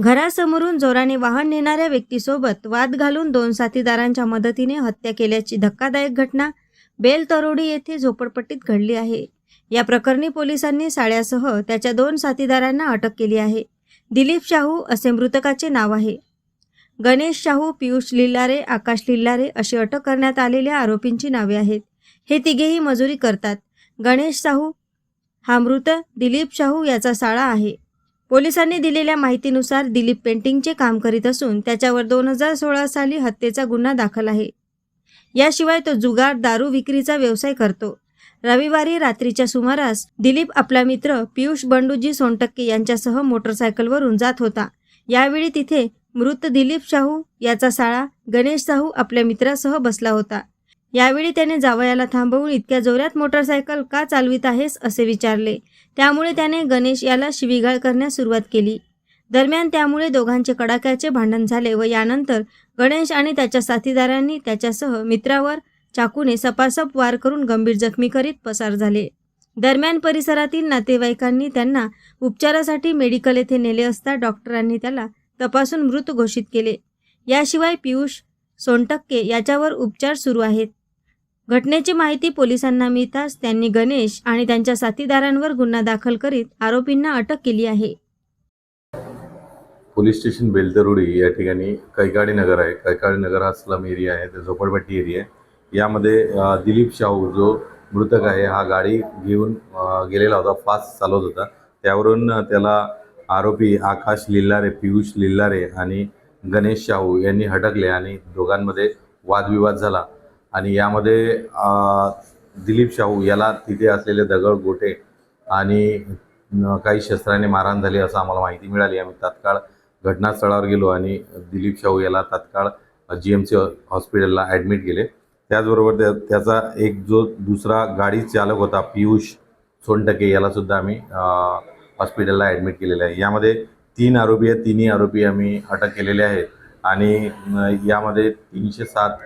घरासमोरून जोराने वाहन नेणाऱ्या व्यक्तीसोबत वाद घालून दोन साथीदारांच्या मदतीने हत्या केल्याची धक्कादायक घटना बेलतरोडी येथे झोपडपट्टीत घडली आहे. या प्रकरणी पोलिसांनी साळ्यासह त्याच्या दोन साथीदारांना अटक केली आहे. दिलीप शाहू असे मृतकाचे नाव आहे. गणेश शाहू पियुष लिल्लारे आकाश लिल्लारे अशी अटक करण्यात आलेल्या आरोपींची नावे आहेत. हे तिघेही मजुरी करतात. गणेश शाहू हा मृत दिलीप शाहू याचा साळा आहे. पोलिसांनी दिलेल्या माहितीनुसार दिलीप पेंटिंगचे काम करीत असून त्याच्यावर दोन हजार सोळा साली हत्येचा गुन्हा दाखल आहे. याशिवाय तो जुगार दारू विक्रीचा व्यवसाय करतो. रविवारी रात्रीच्या सुमारास दिलीप आपला मित्र पियुष बंडूजी सोनटक्के यांच्यासह मोटरसायकलवरून जात होता. यावेळी तिथे मृत दिलीप शाहू याचा साळा गणेश शाहू आपल्या मित्रासह बसला होता. यावेळी त्याने जावयाला थांबवून इतक्या जोरात मोटरसायकल का चालवित आहेस असे विचारले. त्यामुळे त्याने गणेश याला शिवीगाळ करण्यास सुरुवात केली. दरम्यान त्यामुळे दोघांचे कडाक्याचे भांडण झाले व यानंतर गणेश आणि त्याच्या साथीदारांनी त्याच्यासह मित्रावर चाकूने सपासप वार करून गंभीर जखमी करीत पसार झाले. दरम्यान परिसरातील नातेवाईकांनी त्यांना उपचारासाठी मेडिकल येथे नेले असता डॉक्टरांनी त्याला तपासून मृत घोषित केले. याशिवाय पियुष सोनटक्के याच्यावर उपचार सुरू आहेत. घटनेची माहिती पोलिसांना मिळताच त्यांनी गणेश आणि त्यांच्या साथीदारांवर गुन्हा दाखल करीत आरोपींना अटक केली आहे. पोलीस स्टेशन बेलतरोडी या ठिकाणी कैकाडी नगर आहे. कैकाडी नगर हा स्लम एरिया आहे. ते झोपडपट्टी एरिया आहे. यामध्ये दिलीप शाहू जो मृतक आहे हा गाडी घेऊन गेलेला होता फास्ट चालवत होता. त्यावरून त्याला आरोपी आकाश लिल्लारे पियुष लिल्लारे आणि गणेश शाहू यांनी हटकले आणि दोघांमध्ये वादविवाद झाला. आणि यामध्ये दिलीप शाहू याला तिथे असलेले दगड गोटे आणि काही शस्त्राने मारहाण झाली असं आम्हाला माहिती मिळाली. आम्ही तात्काळ घटनास्थळावर गेलो आणि दिलीप शाहू याला तात्काळ जी एम सी हॉस्पिटलला ॲडमिट केले. त्याचबरोबर त्या त्याचा एक जो दुसरा गाडी चालक होता पियुष सोनटके यालासुद्धा आम्ही हॉस्पिटलला ॲडमिट केलेलं आहे. यामध्ये तीन आरोपी आहेत. तिन्ही आरोपी आम्ही अटक केलेले आहेत. आणि यामध्ये तीनशे सात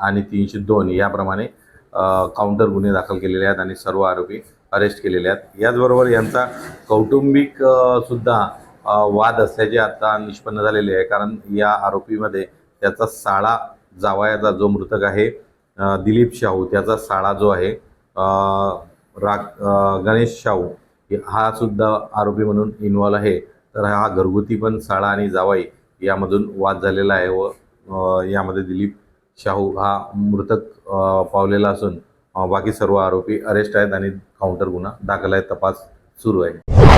आणि तीनशे दोन याप्रमाणे काउंटर गुन्हे दाखल केलेले आहेत आणि सर्व आरोपी अरेस्ट केलेले आहेत. याचबरोबर यांचा कौटुंबिक सुद्धा वाद असल्याचे आता निष्पन्न झालेले आहे. कारण या आरोपीमध्ये त्याचा साळा जावायाचा जो मृतक आहे दिलीप शाहू त्याचा साळा जो आहे राग गणेश शाहू हा सुद्धा आरोपी म्हणून इन्वॉल्व आहे. तर हा घरगुती पण साळा आणि जावाई यामधून वाद झालेला आहे व यामध्ये दिलीप शाहू हा मृतक पावलेला असून बाकी सर्व आरोपी अरेस्ट आहेत आणि काउंटर गुन्हा दाखल आहे. तपास सुरू आहे.